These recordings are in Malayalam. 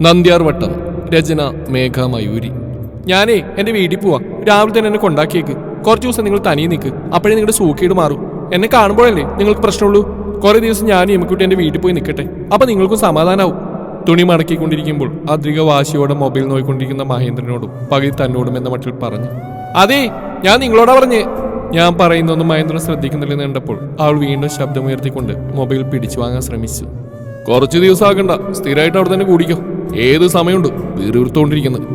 നന്ദ്യാർ വട്ടം രചന മേഘ മയൂരി. ഞാനേ എന്റെ വീട്ടിൽ പോവാ. രാവിലെ തന്നെ എന്നെ കൊണ്ടാക്കിയേക്ക്. കുറച്ച് ദിവസം നിങ്ങൾ തനിയെ നിൽക്ക്. അപ്പോഴേ നിങ്ങളുടെ സൂക്കേട് മാറും. എന്നെ കാണുമ്പോഴല്ലേ നിങ്ങൾക്ക് പ്രശ്നമുള്ളൂ? കുറേ ദിവസം ഞാൻ എമ്മക്കുട്ടി എന്റെ വീട്ടിൽ പോയി നിൽക്കട്ടെ. അപ്പൊ നിങ്ങൾക്കും സമാധാനാവും. തുണി മടക്കിക്കൊണ്ടിരിക്കുമ്പോൾ അധിക വാശിയോടെ മൊബൈൽ നോക്കിക്കൊണ്ടിരിക്കുന്ന മഹേന്ദ്രനോടും പകുതി തന്നോടും എന്ന മട്ടിൽ പറഞ്ഞു. അതെ ഞാൻ നിങ്ങളോടാ പറഞ്ഞേ. ഞാൻ പറയുന്നൊന്നും മഹേന്ദ്രൻ ശ്രദ്ധിക്കുന്നില്ലെന്ന് കണ്ടപ്പോൾ അവൾ വീണ്ടും ശബ്ദമുയർത്തിക്കൊണ്ട് മൊബൈൽ പിടിച്ചു വാങ്ങാൻ ശ്രമിച്ചു. കുറച്ച് ദിവസം ആകണ്ട. സ്ഥിരമായിട്ട് അവിടെ തന്നെ കൂടിക്കോ. ഏത് സമയമുണ്ട്? വീറുവിർത്തോണ്ടിരിക്കുന്നത്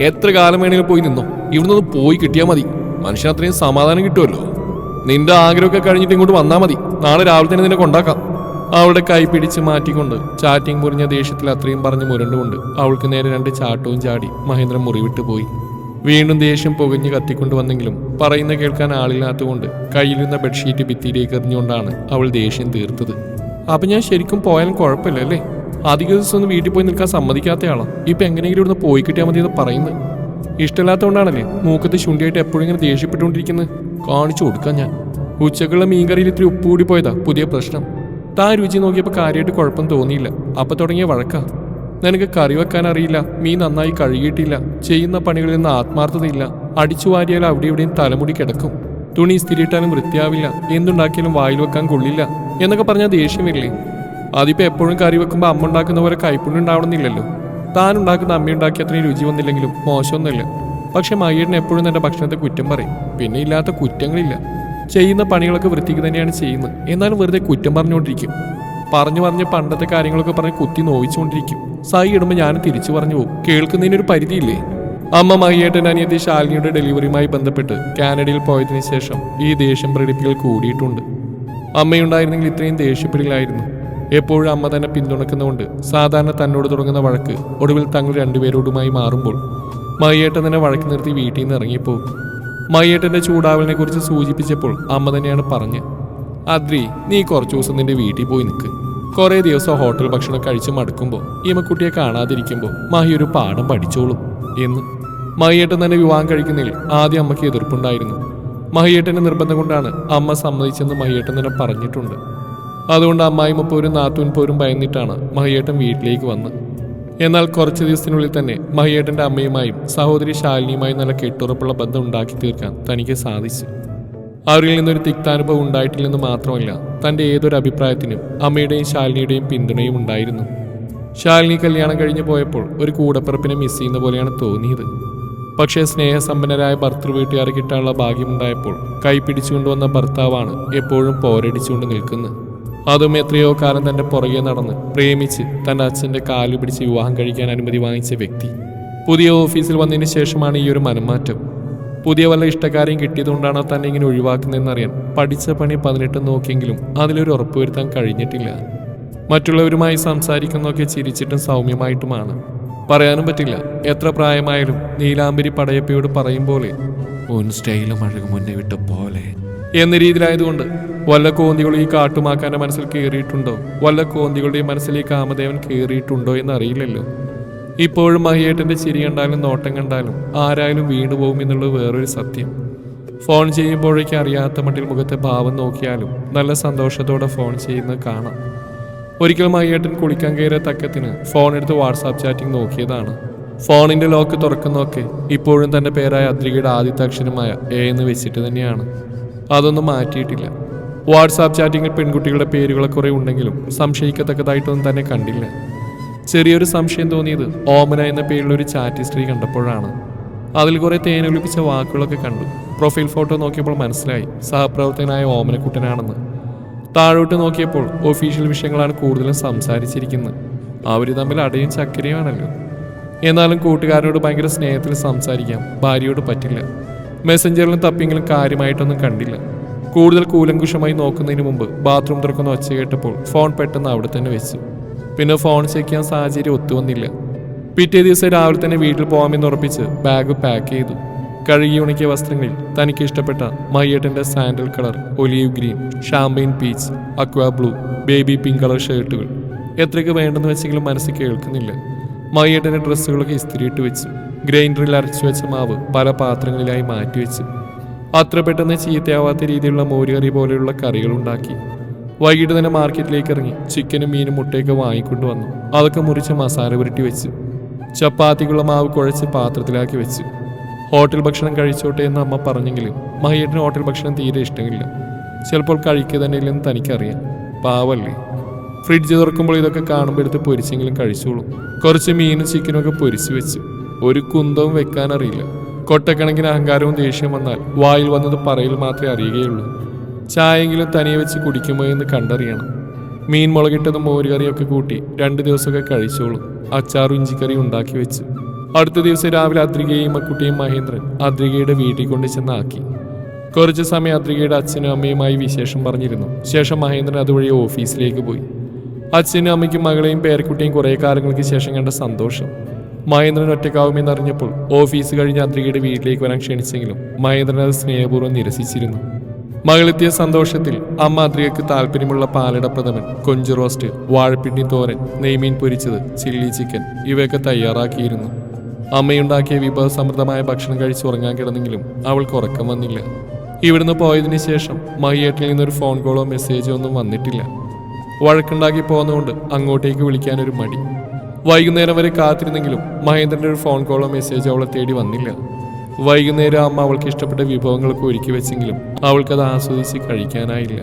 എത്ര കാലം വേണമെങ്കിലും പോയി നിന്നോ. ഇവിടുന്ന് പോയി കിട്ടിയാൽ മതി. മനുഷ്യൻ അത്രയും സമാധാനം കിട്ടുമല്ലോ. നിന്റെ ആഗ്രഹമൊക്കെ കഴിഞ്ഞിട്ട് ഇങ്ങോട്ട് വന്നാൽ മതി. നാളെ രാവിലെ തന്നെ നിന്നെ കൊണ്ടാക്കാം. അവളുടെ കൈ പിടിച്ച് മാറ്റിക്കൊണ്ട് ചാറ്റിങ് മുറിഞ്ഞ ദേഷ്യത്തിൽ അത്രയും പറഞ്ഞ് മുരണ്ടുകൊണ്ട് അവൾക്ക് നേരെ രണ്ട് ചാട്ടവും ചാടി മഹേന്ദ്രൻ മുറിവിട്ട് പോയി. വീണ്ടും ദേഷ്യം പുകഞ്ഞ് കത്തിക്കൊണ്ട് വന്നെങ്കിലും പറയുന്ന കേൾക്കാൻ ആളില്ലാത്തതുകൊണ്ട് കയ്യിലിരുന്ന ബെഡ്ഷീറ്റ് ഭിത്തിയിലേക്ക് എറിഞ്ഞുകൊണ്ടാണ് അവൾ ദേഷ്യം തീർത്തത്. അപ്പൊ ഞാൻ ശരിക്കും പോയാലും കുഴപ്പമില്ല അല്ലേ അധിക ദിവസം ഒന്നും വീട്ടിൽ പോയി നിൽക്കാൻ സമ്മതിക്കാത്തയാളാ. ഇപ്പൊ എങ്ങനെയെങ്കിലും ഇവിടുന്ന് പോയി കിട്ടിയാൽ മതി എന്ന് പറയുന്നത്. ഇഷ്ടമില്ലാത്തതുകൊണ്ടാണല്ലേ മൂക്കത്ത് ശുണ്ടിയായിട്ട് എപ്പോഴും ഇങ്ങനെ ദേഷ്യപ്പെട്ടുകൊണ്ടിരിക്കുന്നത്? കാണിച്ചു കൊടുക്കാം ഞാൻ. ഉച്ചക്കുള്ള മീൻകറിയിൽ ഇത്തിരി ഉപ്പ് കൂടി പോയതാ. പുതിയ പ്രശ്നം. താൻ രുചി നോക്കിയപ്പോൾ കാര്യമായിട്ട് കുഴപ്പം തോന്നിയില്ല. അപ്പൊ തുടങ്ങിയ വഴക്കാ. നിനക്ക് കറി വെക്കാൻ അറിയില്ല. മീൻ നന്നായി കഴുകിയിട്ടില്ല. ചെയ്യുന്ന പണികളിൽ നിന്ന് ആത്മാർത്ഥതയില്ല. അടിച്ചു വാരിയാൽ അവിടെ ഇവിടെയും തലമുടി കിടക്കും. തുണി സ്ഥിരിയിട്ടാലും വൃത്തിയാവില്ല. എന്തുണ്ടാക്കിയാലും വായിൽ വെക്കാൻ കൊള്ളില്ല. എന്നൊക്കെ പറഞ്ഞാൽ ദേഷ്യം വരില്ലേ? അതിപ്പോ എപ്പോഴും കറി വെക്കുമ്പോൾ അമ്മ ഉണ്ടാക്കുന്ന പോലെ കൈപ്പുണ്യം ഉണ്ടാവണമെന്നില്ലല്ലോ. താൻ ഉണ്ടാക്കുന്ന അമ്മ ഉണ്ടാക്കി അത്രയും രുചി വന്നില്ലെങ്കിലും മോശമൊന്നുമില്ല. പക്ഷെ മയ്യടിന് എപ്പോഴും തന്റെ ഭക്ഷണത്തെ കുറ്റം പറയും. പിന്നെ ഇല്ലാത്ത കുറ്റങ്ങളില്ല. ചെയ്യുന്ന പണികളൊക്കെ വൃത്തിക്ക് തന്നെയാണ് ചെയ്യുന്നത്. എന്നാലും വെറുതെ കുറ്റം പറഞ്ഞുകൊണ്ടിരിക്കും. പറഞ്ഞു പറഞ്ഞ് പണ്ടത്തെ കാര്യങ്ങളൊക്കെ പറഞ്ഞ് കുത്തി നോവിച്ചുകൊണ്ടിരിക്കും. സൈ ഇടുമ്പോൾ ഞാൻ തിരിച്ചു പറഞ്ഞു പോകും. കേൾക്കുന്നതിനൊരു പരിധിയില്ലേ? അമ്മ മഹിയേട്ടൻ അനിയത്തി ശാലിനിയുടെ ഡെലിവറിയുമായി ബന്ധപ്പെട്ട് കാനഡയിൽ പോയതിനു ശേഷം ഈ ദേഷ്യം പ്രകടിപ്പിക്കൽ കൂടിയിട്ടുണ്ട്. അമ്മയുണ്ടായിരുന്നെങ്കിൽ ഇത്രയും ദേഷ്യപ്പെടില്ലായിരുന്നു എപ്പോഴും അമ്മ തന്നെ പിന്തുണക്കുന്നതുകൊണ്ട് സാധാരണ തന്നോട് തുടങ്ങുന്ന വഴക്ക് ഒടുവിൽ തങ്ങൾ രണ്ടുപേരോടുമായി മാറുമ്പോൾ മയ്യേട്ടൻ തന്നെ വഴക്ക് നിർത്തി വീട്ടിൽ നിന്ന് ഇറങ്ങിപ്പോകും മയ്യേട്ടന്റെ ചൂടാവലിനെ കുറിച്ച് സൂചിപ്പിച്ചപ്പോൾ അമ്മ തന്നെയാണ് പറഞ്ഞത് അദ്രി നീ കുറച്ചു ദിവസം നിന്റെ വീട്ടിൽ പോയി നിൽക്ക്. കുറേ ദിവസം ഹോട്ടൽ ഭക്ഷണം കഴിച്ച് മടുക്കുമ്പോൾ ഈമക്കുട്ടിയെ കാണാതിരിക്കുമ്പോൾ മഹി ഒരു പാഠം പഠിച്ചോളും എന്ന് മഹിയേട്ടൻ തന്നെ വിവാഹം കഴിക്കുന്നതിൽ ആദ്യം അമ്മയ്ക്ക് എതിർപ്പുണ്ടായിരുന്നു. മഹിയേട്ടന്റെ നിർബന്ധം കൊണ്ടാണ് അമ്മ സമ്മതിച്ചെന്ന് മഹിയേട്ടൻ തന്നെ പറഞ്ഞിട്ടുണ്ട്. അതുകൊണ്ട് അമ്മായിമ്മ പോരും നാത്തൂൻ പോരും ഭയന്നിട്ടാണ് മഹിയേട്ടൻ വീട്ടിലേക്ക് വന്നത് എന്നാൽ കുറച്ച് ദിവസത്തിനുള്ളിൽ തന്നെ മഹിയേട്ടന്റെ അമ്മയുമായും സഹോദരി ശാലിനിയുമായും നല്ല കെട്ടുറപ്പുള്ള ബന്ധം ഉണ്ടാക്കി തീർക്കാൻ തനിക്ക് സാധിച്ചു. അവരിൽ നിന്നൊരു തിക്താനുഭവം ഉണ്ടായിട്ടില്ലെന്ന് മാത്രമല്ല തന്റെ ഏതൊരു അഭിപ്രായത്തിനും അമ്മയുടെയും ശാലിനിയുടെയും പിന്തുണയും ഉണ്ടായിരുന്നു. ശാലിനി കല്യാണം കഴിഞ്ഞു പോയപ്പോൾ ഒരു കൂടപ്പിറപ്പിനെ മിസ് ചെയ്യുന്ന പോലെയാണ് തോന്നിയത്. പക്ഷേ സ്നേഹസമ്പന്നരായ ഭർത്തൃ വീട്ടുകാരെ കിട്ടാനുള്ള ഭാഗ്യമുണ്ടായപ്പോൾ കൈ പിടിച്ചുകൊണ്ടുവന്ന ഭർത്താവാണ് എപ്പോഴും പോരടിച്ചുകൊണ്ട് നിൽക്കുന്നത്. അതും എത്രയോ കാലം തന്റെ പുറകെ നടന്ന് പ്രേമിച്ച് തന്റെ അച്ഛന്റെ കാലു പിടിച്ച് വിവാഹം കഴിക്കാൻ അനുമതി വാങ്ങിച്ച വ്യക്തി. പുതിയ ഓഫീസിൽ വന്നതിന് ശേഷമാണ് ഈ ഒരു മനംമാറ്റം. പുതിയ വല്ല ഇഷ്ടക്കാരെയും കിട്ടിയതുകൊണ്ടാണ് തന്നെ ഇങ്ങനെ ഒഴിവാക്കുന്നതെന്നറിയാൻ പഠിച്ച പണി പതിനെട്ട് നോക്കിയെങ്കിലും അതിലൊരു ഉറപ്പ് വരുത്താൻ കഴിഞ്ഞിട്ടില്ല. മറ്റുള്ളവരുമായി സംസാരിക്കുന്നതൊക്കെ ചിരിച്ചിട്ടും സൗമ്യമായിട്ടുമാണ്. പറയാനും പറ്റില്ല. എത്ര പ്രായമായാലും നീലാംബരി പടയപ്പയോട് പറയും പോലെ ഉൻ സ്റ്റൈലും അഴകും മുന്നേ വിട്ട പോലെ. എന്ന രീതിയിലായതുകൊണ്ട് വല്ല കോന്തികളും ഈ കാട്ടുമാക്കാന്റെ മനസ്സിൽ കയറിയിട്ടുണ്ടോ വല്ല കോന്തികളുടെയും മനസ്സിൽ ഈ കാമദേവൻ കയറിയിട്ടുണ്ടോ എന്ന് അറിയില്ലല്ലോ ഇപ്പോഴും മഹിയേട്ടന്റെ ചിരി കണ്ടാലും നോട്ടം കണ്ടാലും ആരായാലും വീണുപോകും എന്നുള്ളത് വേറൊരു സത്യം. ഫോൺ ചെയ്യുമ്പോഴേക്കും അറിയാത്ത മട്ടിൽ മുഖത്തെ ഭാവം നോക്കിയാലും നല്ല സന്തോഷത്തോടെ ഫോൺ ചെയ്യുന്നത് കാണാം. ഒരിക്കൽ മഹിയേട്ടൻ കുളിക്കാൻ കയറിയ തക്കത്തിന് ഫോൺ എടുത്ത് വാട്സാപ്പ് ചാറ്റിംഗ് നോക്കിയതാണ്. ഫോണിന്റെ ലോക്ക് തുറക്കുന്നതൊക്കെ ഇപ്പോഴും തന്റെ പേരായ അദ്രികയുടെ ആദ്യത്തെ അക്ഷരമായ എ എന്ന് വെച്ചിട്ട് തന്നെയാണ്. അതൊന്നും മാറ്റിയിട്ടില്ല. വാട്സാപ്പ് ചാറ്റിങ്ങിൽ പെൺകുട്ടികളുടെ പേരുകളെ കുറെ ഉണ്ടെങ്കിലും സംശയിക്കത്തക്കതായിട്ടൊന്നും തന്നെ കണ്ടില്ല. ചെറിയൊരു സംശയം തോന്നിയത് ഓമന എന്ന പേരിലുള്ള ഒരു ചാറ്റ് ഹിസ്റ്ററി കണ്ടപ്പോഴാണ്. അതിൽ കുറെ തേനൊലിപ്പിച്ച വാക്കുകളൊക്കെ കണ്ടു. പ്രൊഫൈൽ ഫോട്ടോ നോക്കിയപ്പോൾ മനസ്സിലായി സഹപ്രവർത്തകനായ ഓമനക്കുട്ടനാണെന്ന്. താഴോട്ട് നോക്കിയപ്പോൾ ഒഫീഷ്യൽ വിഷയങ്ങളാണ് കൂടുതലും സംസാരിച്ചിരിക്കുന്നത്. അവർ തമ്മിൽ അടയും ചക്കരയുമാണല്ലോ എന്നാലും കൂട്ടുകാരനോട് ഭയങ്കര സ്നേഹത്തിൽ സംസാരിക്കാം ഭാര്യയോട് പറ്റില്ല. മെസ്സഞ്ചറിലും തപ്പിയെങ്കിലും കാര്യമായിട്ടൊന്നും കണ്ടില്ല. കൂടുതൽ കൂലങ്കുഷമായി നോക്കുന്നതിന് മുമ്പ് ബാത്റൂം തുറക്കുന്ന ഒച്ച കേട്ടപ്പോൾ ഫോൺ പെട്ടെന്ന് അവിടെ തന്നെ വെച്ചു. പിന്നെ ഫോൺ ചെക്ക് ചെയ്യാൻ സാഹചര്യം ഒത്തുവന്നില്ല. പിറ്റേ ദിവസം രാവിലെ തന്നെ വീട്ടിൽ പോകാമെന്ന് ഉറപ്പിച്ച് ബാഗ് പാക്ക് ചെയ്തു. കഴുകി ഉണക്കിയ വസ്ത്രങ്ങളിൽ തനിക്ക് ഇഷ്ടപ്പെട്ട മയ്യേട്ടന്റെ sandal colour olive green champagne peach aqua blue baby pink colour ഷർട്ടുകൾ എത്രയ്ക്ക് വേണ്ടെന്ന് വെച്ചെങ്കിലും മനസ്സിൽ കേൾക്കുന്നില്ല. മയ്യേട്ടന്റെ ഡ്രസ്സുകളൊക്കെ ഇസ്തിരിയിട്ട് വെച്ചു. ഗ്രൈൻഡറിൽ അരച്ചു വെച്ച മാവ് പല പാത്രങ്ങളിലായി മാറ്റിവെച്ച് അത്ര പെട്ടെന്ന് ചീത്തയാവാത്ത രീതിയിലുള്ള മോരുകറി പോലെയുള്ള കറികൾ ഉണ്ടാക്കി. വൈകിട്ട് തന്നെ മാർക്കറ്റിലേക്ക് ഇറങ്ങി ചിക്കനും മീനും മുട്ടയൊക്കെ വാങ്ങിക്കൊണ്ട് വന്നു. അതൊക്കെ മുറിച്ച് മസാല പുരട്ടി വെച്ച്. ചപ്പാത്തിക്കുള്ള മാവ് കുഴച്ച് പാത്രത്തിലാക്കി വെച്ച്. ഹോട്ടൽ ഭക്ഷണം കഴിച്ചോട്ടെ എന്ന് അമ്മ പറഞ്ഞെങ്കിലും മഹിയേട്ടന് ഹോട്ടൽ ഭക്ഷണം തീരെ ഇഷ്ടമില്ല. ചിലപ്പോൾ കഴിക്കുക തന്നെ ഇല്ലെന്ന് തനിക്കറിയാം. പാവല്ലേ. ഫ്രിഡ്ജ് തുറക്കുമ്പോൾ ഇതൊക്കെ കാണുമ്പോൾ എടുത്ത് പൊരിച്ചെങ്കിലും കഴിച്ചോളും. കുറച്ച് മീനും ചിക്കനും ഒക്കെ പൊരിച്ചു വെച്ചു. ഒരു കുന്തവും വെക്കാനറിയില്ല. കൊട്ടക്കണക്കിന് അഹങ്കാരവും ദേഷ്യം വന്നാൽ വായിൽ വന്നത് പറയിൽ മാത്രമേ അറിയുകയുള്ളൂ. ചായെങ്കിലും തനിയെ വെച്ച് കുടിക്കുമോ എന്ന് കണ്ടറിയണം. മീൻ മുളകിട്ടതും മോരുകറിയൊക്കെ കൂട്ടി രണ്ട് ദിവസമൊക്കെ കഴിച്ചോളും അച്ചാറും ഇഞ്ചിക്കറിയും ഉണ്ടാക്കി വെച്ചു. അടുത്ത ദിവസം രാവിലെ അദ്രികയും മക്കുട്ടിയും മഹേന്ദ്രൻ അദ്രികയുടെ വീട്ടിൽ കൊണ്ട് ചെന്നാക്കി. കുറച്ച് സമയം അദ്രികയുടെ അച്ഛനും അമ്മയുമായി വിശേഷം പറഞ്ഞിരുന്നു. ശേഷം മഹേന്ദ്രൻ അതുവഴി ഓഫീസിലേക്ക് പോയി. അച്ഛനും അമ്മയ്ക്കും മകളെയും പേരക്കുട്ടിയും കുറേ കാലങ്ങൾക്ക് ശേഷം കണ്ട സന്തോഷം. മഹേന്ദ്രൻ ഒറ്റക്കാവുമെന്നറിഞ്ഞപ്പോൾ ഓഫീസ് കഴിഞ്ഞ് അദ്രികയുടെ വീട്ടിലേക്ക് വരാൻ ക്ഷണിച്ചെങ്കിലും മഹേന്ദ്രൻ അത് സ്നേഹപൂർവം നിരസിച്ചിരുന്നു. മകളെത്തിയ സന്തോഷത്തിൽ അമ്മ അദ്രികക്ക് താല്പര്യമുള്ള പാലട പ്രഥമൻ കൊഞ്ച് റോസ്റ്റ് വാഴപ്പിണ്ടി തോരൻ നെയ്മീൻ പൊരിച്ചത് ചില്ലി ചിക്കൻ ഇവയൊക്കെ തയ്യാറാക്കിയിരുന്നു. അമ്മയുണ്ടാക്കിയ വിഭവസമൃദ്ധമായ ഭക്ഷണം കഴിച്ച് ഉറങ്ങാൻ കിടന്നെങ്കിലും അവൾക്ക് ഉറക്കം വന്നില്ല. ഇവിടുന്ന് പോയതിനു ശേഷം മഹിയേട്ടിൽ നിന്നൊരു ഫോൺ കോളോ മെസ്സേജോ ഒന്നും വന്നിട്ടില്ല. വഴക്കുണ്ടാക്കി പോകുന്നതുകൊണ്ട് അങ്ങോട്ടേക്ക് വിളിക്കാനൊരു മടി. വൈകുന്നേരം വരെ കാത്തിരുന്നെങ്കിലും മഹേന്ദ്രന്റെ ഒരു ഫോൺ കോളോ മെസ്സേജോ അവളെ തേടി വന്നില്ല. വൈകുന്നേരം അമ്മ അവൾക്ക് ഇഷ്ടപ്പെട്ട വിഭവങ്ങളൊക്കെ ഒരുക്കി വെച്ചെങ്കിലും അവൾക്കത് ആസ്വദിച്ച് കഴിക്കാനായില്ല.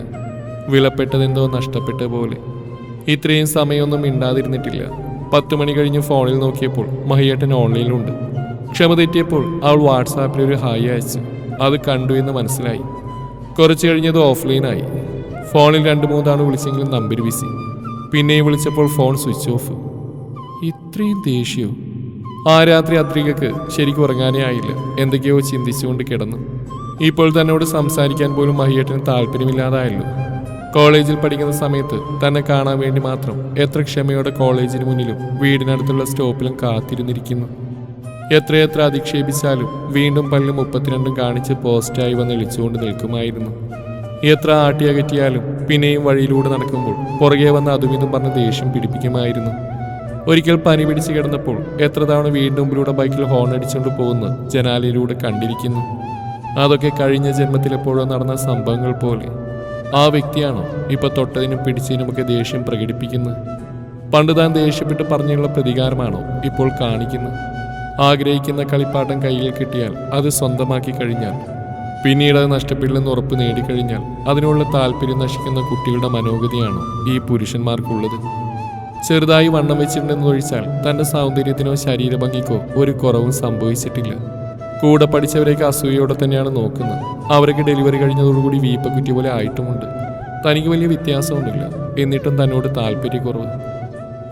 വിലപ്പെട്ടതെന്തോ നഷ്ടപ്പെട്ട പോലെ. ഇത്രയും സമയമൊന്നും മിണ്ടാതിരുന്നിട്ടില്ല. പത്ത് മണി കഴിഞ്ഞ് ഫോണിൽ നോക്കിയപ്പോൾ മഹിയേട്ടൻ ഓൺലൈനിലുണ്ട് ക്ഷമ തെറ്റിയപ്പോൾ അവൾ വാട്സാപ്പിൽ ഒരു ഹായ് അയച്ചു. അത് കണ്ടു എന്ന് മനസ്സിലായി. കുറച്ച് കഴിഞ്ഞത് ഓഫ്ലൈനായി ഫോണിൽ രണ്ട് മൂന്നാണ് വിളിച്ചെങ്കിലും നമ്പർ ബിസി പിന്നെയും വിളിച്ചപ്പോൾ ഫോൺ സ്വിച്ച് ഓഫ് ഇത്രയും ദേഷ്യവും ആ രാത്രി അദ്രികക്ക് ശരിക്കും ഉറങ്ങാനേ ആയില്ല. എന്തൊക്കെയോ ചിന്തിച്ചുകൊണ്ട് കിടന്നു. ഇപ്പോൾ തന്നോട് സംസാരിക്കാൻ പോലും മഹിയേട്ടന് താല്പര്യമില്ലാതായല്ലോ. കോളേജിൽ പഠിക്കുന്ന സമയത്ത് തന്നെ കാണാൻ വേണ്ടി മാത്രം എത്ര ക്ഷമയോടെ കോളേജിന് മുന്നിലും വീടിനടുത്തുള്ള സ്റ്റോപ്പിലും കാത്തിരുന്നിരിക്കുന്നു. എത്രയെത്ര അധിക്ഷേപിച്ചാലും വീണ്ടും പല്ല് മുപ്പത്തിരണ്ടും കാണിച്ച് പോസ്റ്റായി വന്ന് വിളിച്ചുകൊണ്ട് നിൽക്കുമായിരുന്നു. എത്ര ആട്ടിയകറ്റിയാലും പിന്നെയും വഴിയിലൂടെ നടക്കുമ്പോൾ പുറകെ വന്ന് അതും ഇതും പറഞ്ഞ് ദേഷ്യം പിടിപ്പിക്കുമായിരുന്നു. ഒരിക്കൽ പനി പിടിച്ച് കിടന്നപ്പോൾ എത്ര തവണ വീണ്ടും മുമ്പിലൂടെ ബൈക്കിൽ ഹോൺ അടിച്ചുകൊണ്ട് പോകുന്നു ജനാലയിലൂടെ കണ്ടിരിക്കുന്നു. അതൊക്കെ കഴിഞ്ഞ ജന്മത്തിൽ എപ്പോഴോ നടന്ന സംഭവങ്ങൾ പോലെ. ആ വ്യക്തിയാണോ ഇപ്പൊ തൊട്ടതിനും പിടിച്ചതിനുമൊക്കെ ദേഷ്യം പ്രകടിപ്പിക്കുന്നത്? പണ്ട് താൻ ദേഷ്യപ്പെട്ട് പറഞ്ഞുള്ള പ്രതികാരമാണോ ഇപ്പോൾ കാണിക്കുന്നത്? ആഗ്രഹിക്കുന്ന കളിപ്പാട്ടം കയ്യിൽ കിട്ടിയാൽ അത് സ്വന്തമാക്കി കഴിഞ്ഞാൽ പിന്നീട് അത് നഷ്ടപ്പെടില്ലെന്ന് ഉറപ്പ് നേടിക്കഴിഞ്ഞാൽ അതിനുള്ള താല്പര്യം നശിക്കുന്ന കുട്ടികളുടെ മനോഗതിയാണോ ഈ പുരുഷന്മാർക്കുള്ളത്? ചെറുതായി വണ്ണം വെച്ചിട്ടുണ്ടെന്ന് ഒഴിച്ചാൽ തന്റെ സൗന്ദര്യത്തിനോ ശരീരഭംഗിക്കോ ഒരു കുറവും സംഭവിച്ചിട്ടില്ല. കൂടെ പഠിച്ചവരെയൊക്കെ അസൂയയോടെ തന്നെയാണ് നോക്കുന്നത്. അവരൊക്കെ ഡെലിവറി കഴിഞ്ഞതോടുകൂടി വീപ്പക്കുറ്റി പോലെ ആയിട്ടുമുണ്ട്. തനിക്ക് വലിയ വ്യത്യാസമൊന്നുമില്ല. എന്നിട്ടും തന്നോട് താല്പര്യക്കുറവ്.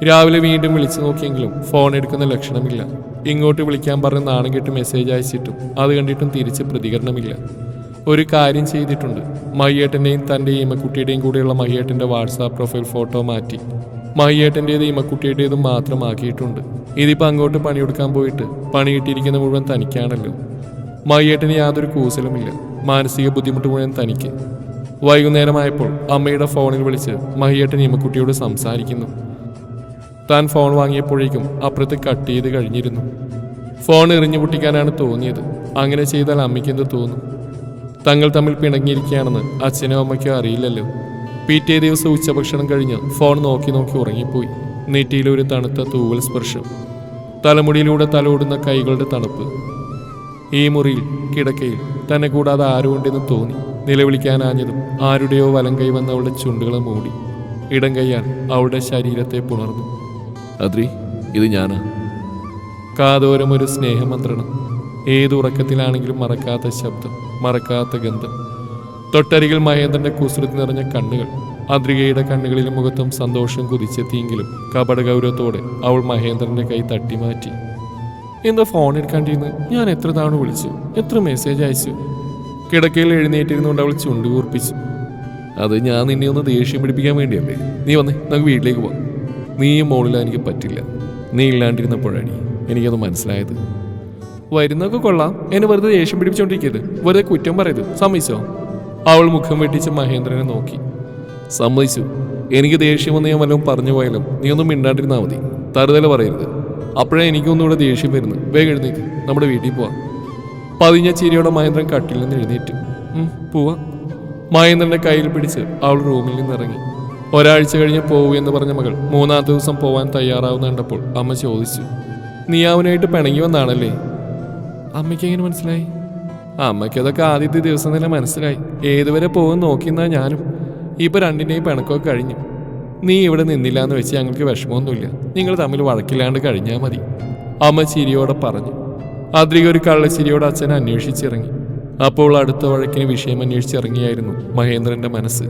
രാവിലെ വീണ്ടും വിളിച്ചു നോക്കിയെങ്കിലും ഫോൺ എടുക്കുന്ന ലക്ഷണമില്ല. ഇങ്ങോട്ട് വിളിക്കാൻ പറഞ്ഞ് നാണം കെട്ട് മെസ്സേജ് അയച്ചിട്ടും അത് കണ്ടിട്ടും തിരിച്ച് പ്രതികരണമില്ല. ഒരു കാര്യം ചെയ്തിട്ടുണ്ട്. മയ്യേട്ടന്റെയും തന്റെ ഈമക്കുട്ടിയുടെയും കൂടെയുള്ള മയ്യേട്ടന്റെ വാട്സാപ്പ് പ്രൊഫൈൽ ഫോട്ടോ മാറ്റി. മയ്യേട്ടന്റേത് ഈമക്കുട്ടിയുടേതും മാത്രമാക്കിയിട്ടുണ്ട്. ഇതിപ്പോൾ അങ്ങോട്ട് പണിയെടുക്കാൻ പോയിട്ട് പണി കിട്ടിയിരിക്കുന്ന മുഴുവൻ തനിക്കാണല്ലോ. മയ്യേട്ടന് യാതൊരു കൂസലുമില്ല. മാനസിക ബുദ്ധിമുട്ട് മുഴുവൻ തനിക്ക്. വൈകുന്നേരമായപ്പോൾ അമ്മയുടെ ഫോണിൽ വിളിച്ച് മഹിയേട്ടൻ മക്കുട്ടിയോട് സംസാരിക്കുന്നു. താൻ ഫോൺ വാങ്ങിയപ്പോഴേക്കും അപ്പുറത്ത് കട്ട് ചെയ്ത് കഴിഞ്ഞിരുന്നു. ഫോൺ എറിഞ്ഞു പൊട്ടിക്കാനാണ് തോന്നിയത്. അങ്ങനെ ചെയ്താൽ അമ്മയ്ക്ക് എന്ത് തോന്നും? തങ്ങൾ തമ്മിൽ പിണങ്ങിയിരിക്കുകയാണെന്ന് അച്ഛനോ അമ്മയ്ക്കോ അറിയില്ലല്ലോ. പിറ്റേ ദിവസം ഉച്ചഭക്ഷണം കഴിഞ്ഞ് ഫോൺ നോക്കി നോക്കി ഉറങ്ങിപ്പോയി. നെറ്റിയിലൊരു തണുത്ത തൂവൽ സ്പർശം. തലമുടിയിലൂടെ തലോടുന്ന കൈകളുടെ തണുപ്പ്. ഈ മുറിയിൽ കിടക്കയിൽ തന്നെ കൂടാതെ ആരുമുണ്ടെന്ന് തോന്നി. നിലവിളിക്കാനാഞ്ഞതും ആരുടെയോ വലം കൈ വന്ന് അവളുടെ ചുണ്ടുകളെ മൂടി. ഇടം കൈയാൽ അവളുടെ ശരീരത്തെ പുണർന്നു. അദ്രി ഇത് ഞാനാ. കാതോരം ഒരു സ്നേഹമന്ത്രണം. ഏത് ഉറക്കത്തിലാണെങ്കിലും മറക്കാത്ത ശബ്ദം മറക്കാത്ത ഗന്ധം. തൊട്ടരികിൽ മഹേന്ദ്രന്റെ കുസൃതി നിറഞ്ഞ കണ്ണുകൾ. അദ്രികയുടെ കണ്ണുകളിലും മുഖത്തും സന്തോഷം കുതിച്ചെത്തിയെങ്കിലും കപട ഗൗരവത്തോടെ അവൾ മഹേന്ദ്രന്റെ കൈ തട്ടിമാറ്റി. എന്താ ഫോൺ എടുക്കാണ്ടിരുന്ന്? ഞാൻ എത്ര തവണ വിളിച്ചു? എത്ര മെസ്സേജ് അയച്ചു? കിടക്കയിൽ എഴുന്നേറ്റിരുന്നുകൊണ്ട് അവൾ ചുണ്ടുകൂർപ്പിച്ചു അത് ഞാൻ നിന്നെ ഒന്ന് ദേഷ്യം പിടിപ്പിക്കാൻ വേണ്ടിയല്ലേ? നീ വന്നേ നമുക്ക് വീട്ടിലേക്ക് പോവാം. നീയും മോളില എനിക്ക് പറ്റില്ല. നീ ഇല്ലാണ്ടിരുന്നപ്പോഴാണ് എനിക്കത് മനസ്സിലായത്. വരുന്നൊക്കെ കൊള്ളാം. എന്നെ വെറുതെ ദേഷ്യം പിടിപ്പിച്ചോണ്ടിരിക്കരുത്. വെറുതെ കുറ്റം പറയരുത്. സമ്മതിച്ചോ? അവൾ മുഖം വെട്ടിച്ച് മഹേന്ദ്രനെ നോക്കി. സമ്മതിച്ചു. എനിക്ക് ദേഷ്യം വന്ന് ഞാൻ വല്ലതും പറഞ്ഞു പോയാലും നീ ഒന്നും മിണ്ടാണ്ടിരുന്നാൽ മതി. തറുതല പറയരുത്. അപ്പോഴേ എനിക്കൊന്നുകൂടെ ദേഷ്യം വരുന്നു. വേഗം എഴുന്നേക്ക് നമ്മുടെ വീട്ടിൽ പോവാം. പതിഞ്ഞ ചിരിയോടെ മഹേന്ദ്രൻ കട്ടിൽ നിന്ന് എഴുന്നേറ്റ്. പോവാ. മഹേന്ദ്രന്റെ കയ്യിൽ പിടിച്ച് അവൾ റൂമിൽ നിന്ന് ഇറങ്ങി. ഒരാഴ്ച കഴിഞ്ഞ് പോവൂ എന്ന് പറഞ്ഞ മകൾ മൂന്നാമത്തെ ദിവസം പോവാൻ തയ്യാറാവുന്ന കണ്ടപ്പോൾ അമ്മ ചോദിച്ചു നീ അവനായിട്ട് പിണങ്ങി വന്നാണല്ലേ? അമ്മയ്ക്ക് എങ്ങനെ മനസ്സിലായി? അമ്മയ്ക്ക് അതൊക്കെ ആദ്യത്തെ ദിവസം തന്നെ മനസ്സിലായി. ഏതുവരെ പോകും നോക്കിയെന്നാ ഞാനും. ഇപ്പൊ രണ്ടിന്റെയും പിണക്കമൊക്കെ കഴിഞ്ഞു. നീ ഇവിടെ നിന്നില്ല എന്ന് വെച്ച് ഞങ്ങൾക്ക് വിഷമമൊന്നുമില്ല. നിങ്ങൾ തമ്മിൽ വഴക്കില്ലാണ്ട് കഴിഞ്ഞാൽ മതി. അമ്മ ചിരിയോടെ പറഞ്ഞു. അദ്രിക ഒരു കള്ളച്ചിരിയോടെ അച്ഛൻ അന്വേഷിച്ചിറങ്ങി. അപ്പോൾ അടുത്ത വഴക്കിന് വിഷയം അന്വേഷിച്ചിറങ്ങിയായിരുന്നു മഹേന്ദ്രന്റെ മനസ്സ്.